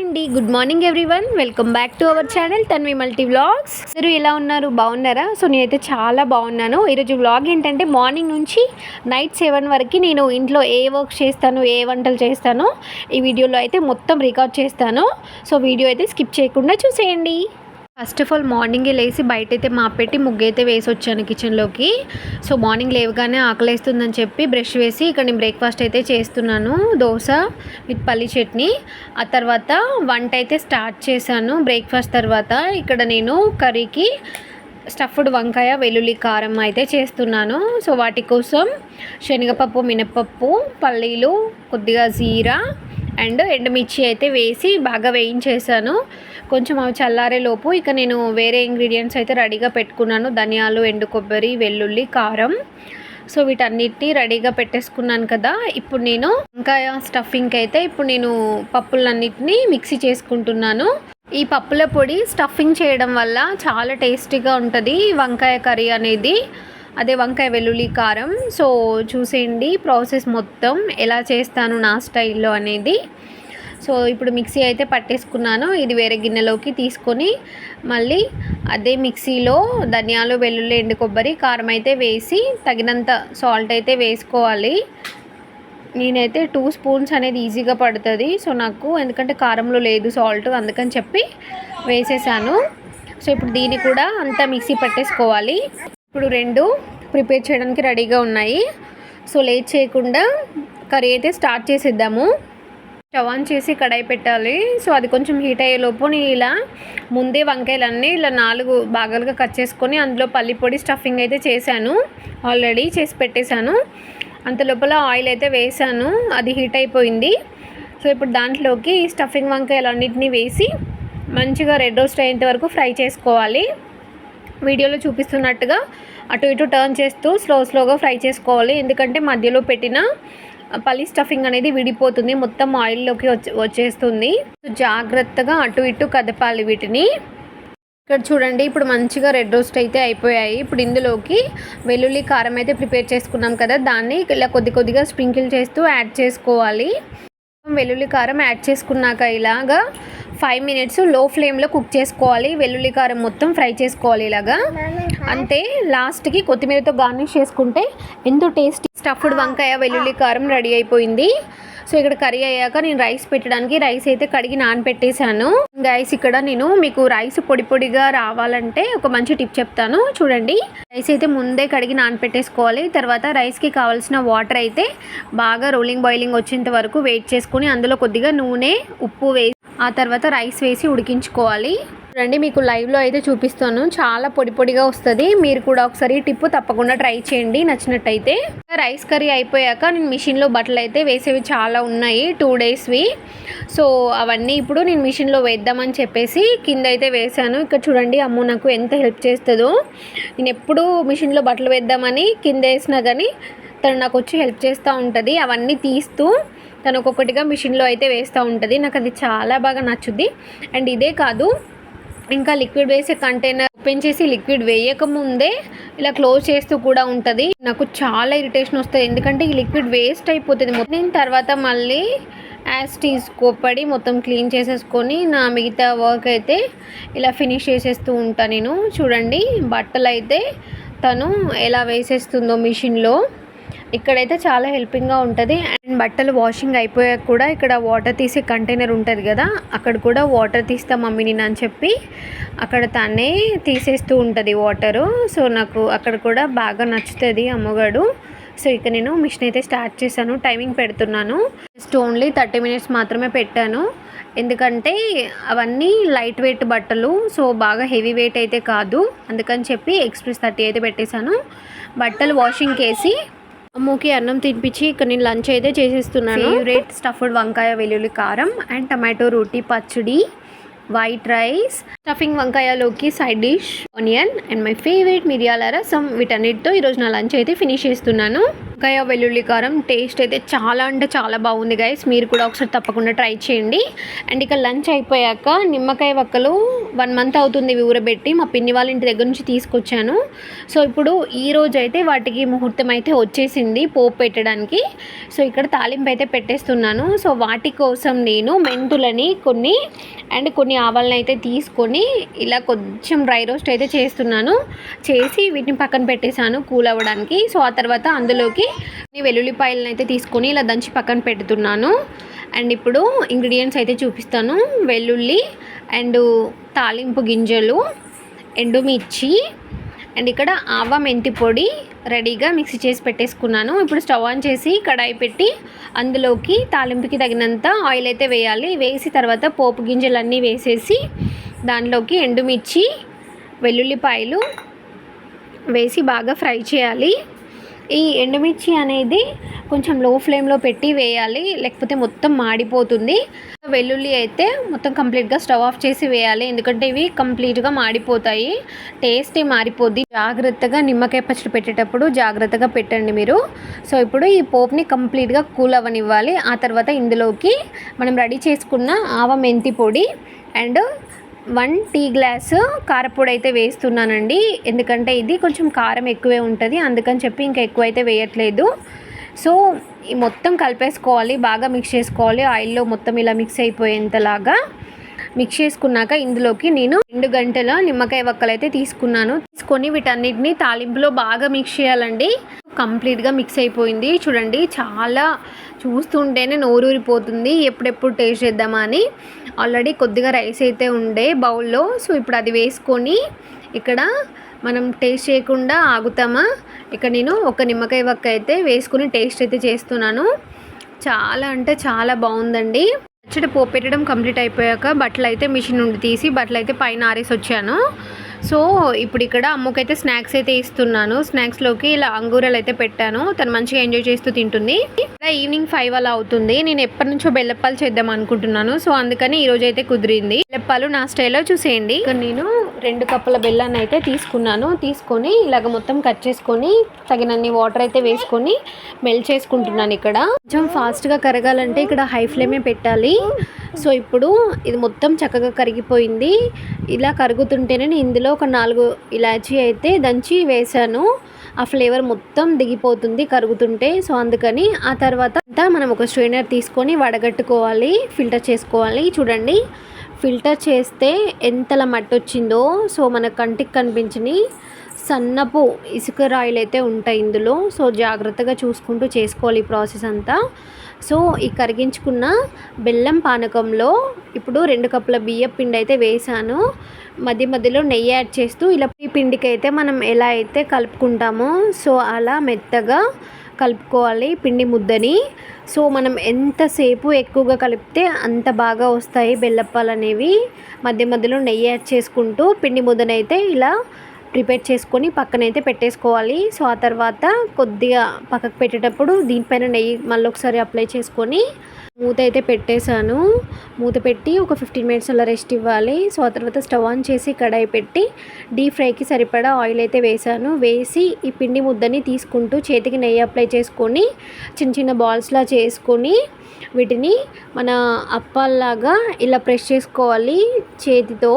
అండి. Good morning everyone welcome back to our channel Tanvi multi vlogs మీరు ఎలా ఉన్నారు? బాగున్నారా? సో నేనైతే చాలా బాగున్నాను. ఈరోజు వ్లాగ్ ఏంటంటే మార్నింగ్ నుంచి నైట్ సెవెన్ వరకు నేను ఇంట్లో ఏ వర్క్ చేస్తాను ఏ వంటలు చేస్తానో ఈ వీడియోలో అయితే మొత్తం రికార్డ్ చేస్తాను. సో వీడియో అయితే స్కిప్ చేయకుండా చూసేయండి. ఫస్ట్ ఆఫ్ ఆల్ మార్నింగే లేచి బయట అయితే మాపెట్టి ముగ్గు అయితే వేసి వచ్చాను కిచెన్లోకి సో మార్నింగ్ లేవగానే ఆకలేస్తుందని చెప్పి బ్రష్ వేసి ఇక్కడ నేను బ్రేక్ఫాస్ట్ అయితే చేస్తున్నాను. దోశ విత్ పల్లి చట్నీ. ఆ తర్వాత వంట అయితే స్టార్ట్ చేశాను. బ్రేక్ఫాస్ట్ తర్వాత ఇక్కడ నేను కర్రీకి స్టఫ్డ్ వంకాయ వెల్లుల్లి కారం అయితే చేస్తున్నాను. సో వాటి కోసం శనగపప్పు మినపప్పు పల్లీలు కొద్దిగా జీరా అండ్ ఎండుమిర్చి అయితే వేసి బాగా వేయించేసాను కొంచెం అవి చల్లారే లోపు ఇక నేను వేరే ఇంగ్రీడియంట్స్ అయితే రెడీగా పెట్టుకున్నాను. ధనియాలు ఎండు కొబ్బరి వెల్లుల్లి కారం. సో వీటన్నిటిని రెడీగా పెట్టేసుకున్నాను కదా. ఇప్పుడు నేను వంకాయ స్టఫింగ్కి అయితే ఇప్పుడు నేను పప్పులన్నిటినీ మిక్సీ చేసుకుంటున్నాను. ఈ పప్పుల పొడి స్టఫింగ్ చేయడం వల్ల చాలా టేస్టీగా ఉంటుంది వంకాయ కర్రీ అనేది. అదే వంకాయ వెల్లుల్లి కారం. సో చూసేయండి ప్రాసెస్ మొత్తం ఎలా చేస్తాను నా స్టైల్లో అనేది. సో ఇప్పుడు మిక్సీ అయితే పట్టేసుకున్నాను. ఇది వేరే గిన్నెలోకి తీసుకొని మళ్ళీ అదే మిక్సీలో ధనియాలు వెల్లుల్లి ఎండు కొబ్బరి కారం అయితే వేసి తగినంత సాల్ట్ అయితే వేసుకోవాలి. నేనైతే టూ స్పూన్స్ అనేది ఈజీగా పడుతుంది. సో నాకు ఎందుకంటే కారంలో లేదు సాల్ట్ అందుకని చెప్పి వేసేసాను. సో ఇప్పుడు దీన్ని కూడా అంతా మిక్సీ పట్టేసుకోవాలి. ఇప్పుడు రెండు ప్రిపేర్ చేయడానికి రెడీగా ఉన్నాయి. సో లేట్ చేయకుండా కర్రీ అయితే స్టార్ట్ చేసేద్దాము. స్టవ్ ఆన్ చేసి కడాయి పెట్టాలి. సో అది కొంచెం హీట్ అయ్యేలోపు నేను ఇలా ముందే వంకాయలన్నీ ఇలా నాలుగు భాగాలుగా కట్ చేసుకొని అందులో పల్లి పొడి స్టఫింగ్ అయితే చేశాను. ఆల్రెడీ చేసి పెట్టేశాను. అంత లోపల ఆయిల్ అయితే వేసాను అది హీట్ అయిపోయింది. సో ఇప్పుడు దాంట్లోకి ఈ స్టఫింగ్ వంకాయలన్నింటినీ వేసి మంచిగా రెడ్ రోస్ట్ అయ్యేంత వరకు ఫ్రై చేసుకోవాలి. వీడియోలో చూపిస్తున్నట్టుగా అటు ఇటు టర్న్ చేస్తూ స్లో స్లోగా ఫ్రై చేసుకోవాలి. ఎందుకంటే మధ్యలో పెట్టిన పల్లి స్టఫింగ్ అనేది విడిపోతుంది. మొత్తం ఆయిల్లోకి వచ్చేస్తుంది. జాగ్రత్తగా అటు ఇటు కదపాలి వీటిని. ఇక్కడ చూడండి ఇప్పుడు మంచిగా రెడ్ రోస్ట్ అయితే అయిపోయాయి. ఇప్పుడు ఇందులోకి వెల్లుల్లి కారం అయితే ప్రిపేర్ చేసుకున్నాం కదా దాన్ని ఇలా కొద్ది కొద్దిగా స్ప్రింకిల్ చేస్తూ యాడ్ చేసుకోవాలి. వెల్లుల్లి కారం యాడ్ చేసుకున్నాక ఇలాగా ఫైవ్ మినిట్స్లో ఫ్లేమ్లో కుక్ చేసుకోవాలి. వెల్లుల్లి కారం మొత్తం ఫ్రై చేసుకోవాలి ఇలాగా. అంతే లాస్ట్కి కొత్తిమీరతో గార్నిష్ చేసుకుంటే ఎంతో టేస్టీ స్టఫ్డ్ వంకాయ వెల్లుల్లి కారం రెడీ అయిపోయింది. సో ఇక్కడ కర్రీ అయ్యాక నేను రైస్ పెట్టడానికి రైస్ అయితే కడిగి నానపెట్టేశాను గైస్ ఇక్కడ నేను మీకు రైస్ పొడి పొడిగా రావాలంటే ఒక మంచి టిప్ చెప్తాను. చూడండి. రైస్ అయితే ముందే కడిగి నానపెట్టేసుకోవాలి తర్వాత రైస్కి కావాల్సిన వాటర్ అయితే బాగా రోలింగ్ బాయిలింగ్ వచ్చేంత వరకు వెయిట్ చేసుకొని అందులో కొద్దిగా నూనె ఉప్పు వేసి ఆ తర్వాత రైస్ వేసి ఉడికించుకోవాలి. చూడండి మీకు లైవ్లో అయితే చూపిస్తాను. చాలా పొడి పొడిగా వస్తుంది. మీరు కూడా ఒకసారి టిప్పు తప్పకుండా ట్రై చేయండి నచ్చినట్టయితే. రైస్ కర్రీ అయిపోయాక నేను మిషన్లో బట్టలు అయితే వేసేవి చాలా ఉన్నాయి టూ డేస్వి సో అవన్నీ ఇప్పుడు నేను మిషన్లో వేద్దామని చెప్పేసి కింద అయితే వేసాను ఇక్కడ చూడండి అమ్మ నాకు ఎంత హెల్ప్ చేస్తుందో. నేను ఎప్పుడూ మిషన్లో బట్టలు వేద్దామని కింద వేసినా కానీ తను నాకు వచ్చి హెల్ప్ చేస్తూ ఉంటుంది. అవన్నీ తీస్తూ తను ఒక్కొక్కటిగా మిషన్లో అయితే వేస్తూ ఉంటుంది. నాకు అది చాలా బాగా నచ్చుద్ది. అండ్ ఇదే కాదు ఇంకా లిక్విడ్ వేసే కంటైనర్ ఓపెన్ చేసి లిక్విడ్ వేయక ముందే ఇలా క్లోజ్ చేస్తూ కూడా ఉంటుంది. నాకు చాలా ఇరిటేషన్ వస్తుంది. ఎందుకంటే ఈ లిక్విడ్ వేస్ట్ అయిపోతుంది మొత్తం. తర్వాత మళ్ళీ యాజ్ టీస్ కోప్పడి మొత్తం క్లీన్ చేసేసుకొని నా మిగతా వర్క్ అయితే ఇలా ఫినిష్ చేసేస్తూ ఉంటాను నేను. చూడండి బట్టలు అయితే తను ఎలా వేసేస్తుందో మిషన్లో ఇక్కడైతే చాలా హెల్పింగ్గా ఉంటుంది. అండ్ బట్టలు వాషింగ్ అయిపోయాక కూడా ఇక్కడ వాటర్ తీసే కంటైనర్ ఉంటుంది కదా అక్కడ కూడా వాటర్ తీస్తా మమ్మీ నేను అని చెప్పి అక్కడ తనే తీసేస్తూ ఉంటుంది వాటరు. సో నాకు అక్కడ కూడా బాగా నచ్చుతుంది అమ్మగాడు సో ఇక నేను మిషన్ అయితే స్టార్ట్ చేశాను టైమింగ్ పెడుతున్నాను. జస్ట్ ఓన్లీ థర్టీ మినిట్స్ మాత్రమే పెట్టాను. ఎందుకంటే అవన్నీ లైట్ వెయిట్ బట్టలు సో బాగా హెవీ వెయిట్ అయితే కాదు. అందుకని చెప్పి ఎక్స్ప్రెస్ థర్టీ అయితే పెట్టేశాను. బట్టలు వాషింగ్ వేసి అమ్మకి అన్నం తినిపించి ఇక్కడ నేను లంచ్ అయితే చేసేస్తున్నాను. ఫేవరెట్ స్టఫ్డ్ వంకాయ వెల్లుల్లి కారం అండ్ టమాటో రోటీ పచ్చడి white rice stuffing వంకాయలోకి side dish onion and my favourite మిరియాల రసం వీటన్నిటితో ఈరోజు నా లంచ్ అయితే ఫినిష్ చేస్తున్నాను. నిమ్మకాయ వెల్లుల్లి కారం టేస్ట్ అయితే చాలా అంటే చాలా బాగుంది గైస్ మీరు కూడా ఒకసారి తప్పకుండా ట్రై చేయండి. అండ్ ఇక లంచ్ అయిపోయాక నిమ్మకాయ వక్కలు వన్ మంత్ అవుతుంది ఊరబెట్టి మా పిన్ని వాళ్ళ ఇంటి దగ్గర నుంచి తీసుకొచ్చాను. సో ఇప్పుడు ఈ రోజు అయితే వాటికి ముహూర్తం అయితే వచ్చేసింది పోపు పెట్టడానికి. సో ఇక్కడ తాలింపు అయితే పెట్టేస్తున్నాను. సో వాటి కోసం నేను మెంతులని కొన్ని అండ్ కొన్ని ఆవాలని అయితే తీసుకొని ఇలా కొంచెం డ్రై రోస్ట్ అయితే చేస్తున్నాను. చేసి వీటిని పక్కన పెట్టేశాను కూల్ అవ్వడానికి. సో ఆ తర్వాత అందులోకి వెల్లుల్లిపాయలను అయితే తీసుకొని ఇలా దంచి పక్కన పెడుతున్నాను. అండ్ ఇప్పుడు ఇంగ్రీడియంట్స్ అయితే చూపిస్తాను. వెల్లుల్లి అండ్ తాలింపు గింజలు ఎండుమిర్చి అండ్ ఇక్కడ ఆవ మెంతి పొడి రెడీగా మిక్సీ చేసి పెట్టేసుకున్నాను. ఇప్పుడు స్టవ్ ఆన్ చేసి కడాయి పెట్టి అందులోకి తాలింపుకి తగినంత ఆయిల్ అయితే వేయాలి. వేసి తర్వాత పోపు గింజలన్నీ వేసేసి దానిలోకి ఎండుమిర్చి వెల్లుల్లిపాయలు వేసి బాగా ఫ్రై చేయాలి. ఈ ఎండుమిర్చి అనేది కొంచెం లో ఫ్లేమ్లో పెట్టి వేయాలి లేకపోతే మొత్తం మాడిపోతుంది. వెల్లుల్లి అయితే మొత్తం కంప్లీట్గా స్టవ్ ఆఫ్ చేసి వేయాలి ఎందుకంటే ఇవి కంప్లీట్గా మాడిపోతాయి. టేస్టే మారిపోద్ది. జాగ్రత్తగా నిమ్మకాయ పచ్చడి పెట్టేటప్పుడు జాగ్రత్తగా పెట్టండి మీరు. సో ఇప్పుడు ఈ పోప్ని కంప్లీట్గా కూల్ అవ్వనివ్వాలి. ఆ తర్వాత ఇందులోకి మనం రెడీ చేసుకున్న ఆవ మెంతి పొడి అండ్ వన్ టీ గ్లాసు కారపొడి అయితే వేస్తున్నానండి. ఎందుకంటే ఇది కొంచెం కారం ఎక్కువే ఉంటుంది. అందుకని చెప్పి ఇంకా ఎక్కువ అయితే వేయట్లేదు. సో ఈ మొత్తం కలిపేసుకోవాలి. బాగా మిక్స్ చేసుకోవాలి. ఆయిల్లో మొత్తం ఇలా మిక్స్ అయిపోయేంతలాగా. మిక్స్ చేసుకున్నాక ఇందులోకి నేను రెండు గంటల నిమ్మకాయ వక్కలు అయితే తీసుకున్నాను. తీసుకొని వీటన్నిటిని తాలింపులో బాగా మిక్స్ చేయాలండి. కంప్లీట్గా మిక్స్ అయిపోయింది. చూడండి చాలా చూస్తుంటేనే నోరూరిపోతుంది. ఎప్పుడెప్పుడు టేస్ట్ చేద్దామా అని ఆల్రెడీ కొద్దిగా రైస్ అయితే ఉండే బౌల్లో. సో ఇప్పుడు అది వేసుకొని ఇక్కడ మనం టేస్ట్ చేయకుండా ఆగుతామా? ఇక్కడ నేను ఒక నిమ్మకాయ వక్క అయితే వేసుకుని టేస్ట్ అయితే చేస్తున్నాను. చాలా అంటే చాలా బాగుందండి. పచ్చడి పోపెట్టడం కంప్లీట్ అయిపోయాక బట్టలు అయితే మిషన్ నుండి తీసి బట్టలు అయితే పైన ఆరేసి వచ్చాను. సో ఇప్పుడు ఇక్కడ అమ్మకైతే స్నాక్స్ అయితే ఇస్తున్నాను. స్నాక్స్లోకి ఇలా అంగూరలు అయితే పెట్టాను. తను మంచిగా ఎంజాయ్ చేస్తూ తింటుంది. ఇలా ఈవినింగ్ ఫైవ్ అలా అవుతుంది. నేను ఎప్పటి నుంచో బెల్లప్పాలు చేద్దాం అనుకుంటున్నాను. సో అందుకని ఈ రోజు అయితే కుదిరింది. బెల్లప్పాలు నా స్టైల్లో చూసేయండి. నేను రెండు కప్పుల బెల్లాన్ని అయితే తీసుకున్నాను. తీసుకొని ఇలాగ మొత్తం కట్ చేసుకొని తగినన్ని వాటర్ అయితే వేసుకొని మెల్ట్ చేసుకుంటున్నాను ఇక్కడ. కొంచెం ఫాస్ట్గా కరగాలంటే ఇక్కడ హై ఫ్లేమే పెట్టాలి. సో ఇప్పుడు ఇది మొత్తం చక్కగా కరిగిపోయింది. ఇలా కరుగుతుంటేనే నేను ఇందులో ఒక నాలుగు ఇలాచీ అయితే దంచి వేసాను ఆ ఫ్లేవర్ మొత్తం దిగిపోతుంది కరుగుతుంటే. సో అందుకని ఆ తర్వాత అంతా మనం ఒక స్ట్రైనర్ తీసుకొని వడగట్టుకోవాలి ఫిల్టర్ చేసుకోవాలి. చూడండి ఫిల్టర్ చేస్తే ఎంతలా మట్టి వచ్చిందో సో మన కంటికి కనిపించని సన్నపు ఇసుక రాయిలు అయితే ఉంటాయి ఇందులో. సో జాగ్రత్తగా చూసుకుంటూ చేసుకోవాలి ఈ ప్రాసెస్ అంతా. సో ఈ కరిగించుకున్న బెల్లం పానకంలో ఇప్పుడు రెండు కప్పుల బియ్యం పిండి అయితే వేసాను మధ్య మధ్యలో నెయ్యి యాడ్ చేస్తూ ఇలా ఈ పిండికి అయితే మనం ఎలా అయితే కలుపుకుంటామో సో అలా మెత్తగా కలుపుకోవాలి పిండి ముద్దని. సో మనం ఎంతసేపు ఎక్కువగా కలిపితే అంత బాగా వస్తాయి బెల్లప్పాలు అనేవి. మధ్య మధ్యలో నెయ్యి యాడ్ చేసుకుంటూ పిండి ముద్దనైతే ఇలా ప్రిపేర్ చేసుకొని పక్కనైతే పెట్టేసుకోవాలి. సో ఆ తర్వాత కొద్దిగా పక్కకు పెట్టేటప్పుడు దీనిపైన నెయ్యి మళ్ళీ ఒకసారి అప్లై చేసుకొని మూత అయితే పెట్టేశాను. మూత పెట్టి ఒక ఫిఫ్టీన్ మినిట్స్ అలా రెస్ట్ ఇవ్వాలి. సో ఆ తర్వాత స్టవ్ ఆన్ చేసి కడాయి పెట్టి డీప్ ఫ్రైకి సరిపడా ఆయిల్ అయితే వేసాను వేసి ఈ పిండి ముద్దని తీసుకుంటూ చేతికి నెయ్యి అప్లై చేసుకొని చిన్న చిన్న బాల్స్లా చేసుకొని వీటిని మన అప్పాల్లాగా ఇలా ప్రెస్ చేసుకోవాలి చేతితో.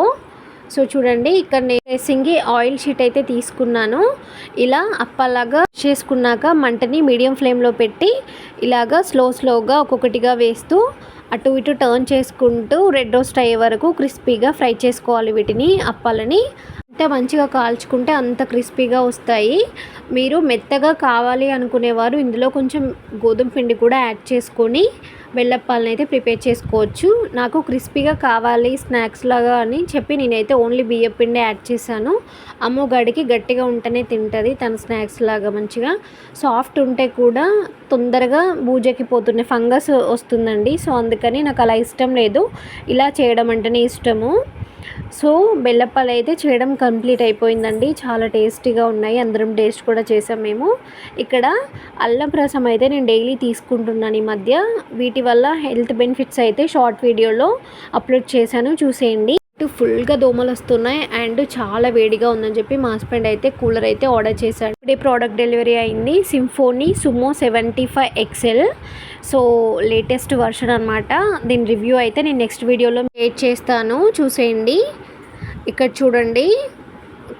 సో చూడండి ఇక్కడ నేను డ్రెస్సింగ్కి ఆయిల్ షీట్ అయితే తీసుకున్నాను. ఇలా అప్పలాగా చేసుకున్నాక మంటని మీడియం ఫ్లేమ్లో పెట్టి ఇలాగా స్లో స్లోగా ఒక్కొక్కటిగా వేస్తూ అటు ఇటు టర్న్ చేసుకుంటూ రెడ్ రోస్ట్ అయ్యే వరకు క్రిస్పీగా ఫ్రై చేసుకోవాలి వీటిని అప్పాలని. ఎంత మంచిగా కాల్చుకుంటే అంత క్రిస్పీగా వస్తాయి. మీరు మెత్తగా కావాలి అనుకునేవారు ఇందులో కొంచెం గోధుమ పిండి కూడా యాడ్ చేసుకొని బెల్లప్పాలను అయితే ప్రిపేర్ చేసుకోవచ్చు. నాకు క్రిస్పీగా కావాలి స్నాక్స్ లాగా అని చెప్పి నేనైతే ఓన్లీ బియ్యం పిండి యాడ్ చేశాను. అమ్మగాడికి గట్టిగా ఉంటేనే తింటుంది తన స్నాక్స్ లాగా మంచిగా. సాఫ్ట్ ఉంటే కూడా తొందరగా బూజకి పోతున్నాయి ఫంగస్ వస్తుందండి. సో అందుకని నాకు అలా ఇష్టం లేదు. ఇలా చేయడం అంటేనే ఇష్టము. సో బెల్లప్పాలు అయితే చేయడం కంప్లీట్ అయిపోయిందండి. చాలా టేస్టీగా ఉన్నాయి. అందరం టేస్ట్ కూడా చేసాం మేము. ఇక్కడ అల్లం రసం అయితే నేను డైలీ తీసుకుంటున్నాను ఈ మధ్య. వీటి వల్ల హెల్త్ బెనిఫిట్స్ అయితే షార్ట్ వీడియోలో అప్లోడ్ చేశాను. చూసేయండి. ఫుల్గా దోమలు వస్తున్నాయి అండ్ చాలా వేడిగా ఉందని చెప్పి మా హస్బెండ్ అయితే కూలర్ అయితే ఆర్డర్ చేశాడు. ఇప్పుడే ప్రోడక్ట్ డెలివరీ అయింది Symphony Sumo seventy five XL so latest version అనమాట దీని రివ్యూ అయితే నేను నెక్స్ట్ వీడియోలో మేడ్ చేస్తాను. చూసేయండి. ఇక్కడ చూడండి.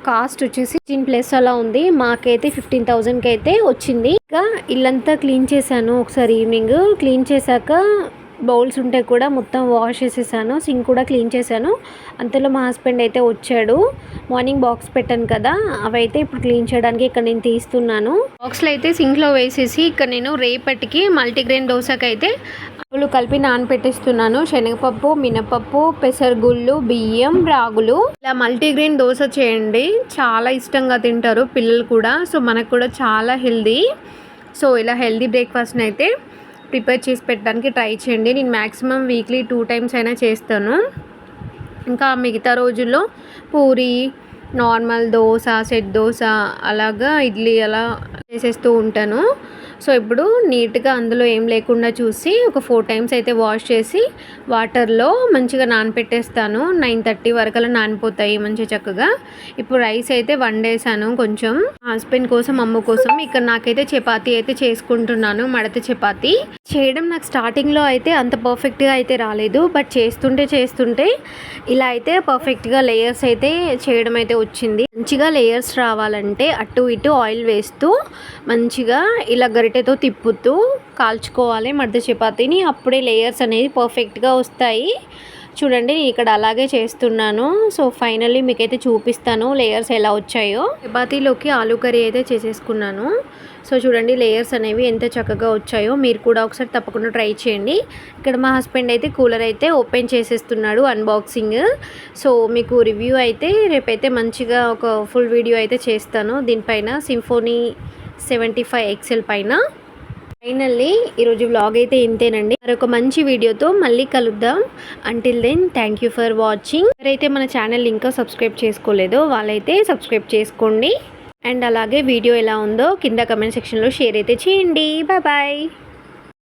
కాస్ట్ వచ్చేసి ఫిఫ్టీన్ ప్లస్ అలా ఉంది. మాకైతే ఫిఫ్టీన్ థౌజండ్కి అయితే వచ్చింది. ఇంకా ఇల్లంతా క్లీన్ చేశాను. ఒకసారి ఈవినింగ్ క్లీన్ చేశాక బౌల్స్ ఉంటే కూడా మొత్తం వాష్ చేసేసాను సింక్ కూడా క్లీన్ చేశాను. అంతలో మా హస్బెండ్ అయితే వచ్చాడు. మార్నింగ్ బాక్స్ పెట్టాను కదా అవైతే ఇప్పుడు క్లీన్ చేయడానికి ఇక్కడ నేను తీస్తున్నాను. బాక్స్లో అయితే సింక్లో వేసేసి ఇక్కడ నేను రేపటికి మల్టీగ్రెయిన్ దోశకి అయితే అప్పులు కలిపి నానపెట్టేస్తున్నాను. శనగపప్పు మినపప్పు పెసరగుళ్ళు బియ్యం రాగులు. ఇలా మల్టీగ్రెయిన్ దోశ చేయండి. చాలా ఇష్టంగా తింటారు పిల్లలు కూడా. సో మనకు కూడా చాలా హెల్దీ. సో ఇలా హెల్దీ బ్రేక్ఫాస్ట్ని అయితే ప్రిపేర్ చేసి పెట్టడానికి ట్రై చేయండి. నేను మ్యాక్సిమం వీక్లీ టూ టైమ్స్ అయినా చేస్తాను. ఇంకా మిగతా రోజుల్లో పూరి నార్మల్ దోశ సెట్ దోశ అలాగా ఇడ్లీ అలా చేసేస్తూ ఉంటాను. సో ఇప్పుడు నీట్గా అందులో ఏం లేకుండా చూసి ఒక ఫోర్ టైమ్స్ అయితే వాష్ చేసి వాటర్లో మంచిగా నానపెట్టేస్తాను. నైన్ థర్టీ వరకు అలా నానిపోతాయి మంచిగా చక్కగా. ఇప్పుడు రైస్ అయితే వండేసాను కొంచెం. హస్బెండ్ కోసం అమ్మ కోసం ఇక్కడ నాకైతే చపాతి అయితే చేసుకుంటున్నాను మడత చపాతి. చేయడం నాకు స్టార్టింగ్లో అయితే అంత పర్ఫెక్ట్గా అయితే రాలేదు బట్ చేస్తుంటే చేస్తుంటే ఇలా అయితే పర్ఫెక్ట్గా లేయర్స్ అయితే చేయడం అయితే వచ్చింది. మంచిగా లేయర్స్ రావాలంటే అటు ఇటు ఆయిల్ వేస్తూ మంచిగా ఇలా గరిటెతో తిప్పుతూ కాల్చుకోవాలి మడత చపాతీని. అప్పుడే లేయర్స్ అనేది పర్ఫెక్ట్గా వస్తాయి. చూడండి నేను ఇక్కడ అలాగే చేస్తున్నాను. సో ఫైనల్లీ మీకైతే చూపిస్తాను లేయర్స్ ఎలా వచ్చాయో. చపాతీలోకి ఆలూ కర్రీ అయితే చేసేసుకున్నాను. సో చూడండి లేయర్స్ అనేవి ఎంత చక్కగా వచ్చాయో మీరు కూడా ఒకసారి తప్పకుండా ట్రై చేయండి. ఇక్కడ మా హస్బెండ్ అయితే కూలర్ అయితే ఓపెన్ చేసేస్తున్నాడు అన్బాక్సింగ్. సో మీకు రివ్యూ అయితే రేపైతే మంచిగా ఒక ఫుల్ వీడియో అయితే చేస్తాను. దీనిపైన సింఫోనీ సెవెంటీ ఫైవ్ ఎక్సెల్ పైన. ఫైనల్లీ ఈరోజు వ్లాగ్ అయితే ఇంతేనండి. మరొక మంచి వీడియోతో మళ్ళీ కలుద్దాం. Until then thank you for watching ఎవరైతే మన ఛానల్ ఇంకా సబ్స్క్రైబ్ చేసుకోలేదో వాళ్ళైతే సబ్స్క్రైబ్ చేసుకోండి. అండ్ అలాగే వీడియో ఎలా ఉందో కింద కమెంట్ సెక్షన్లో షేర్ అయితే చేయండి. Bye bye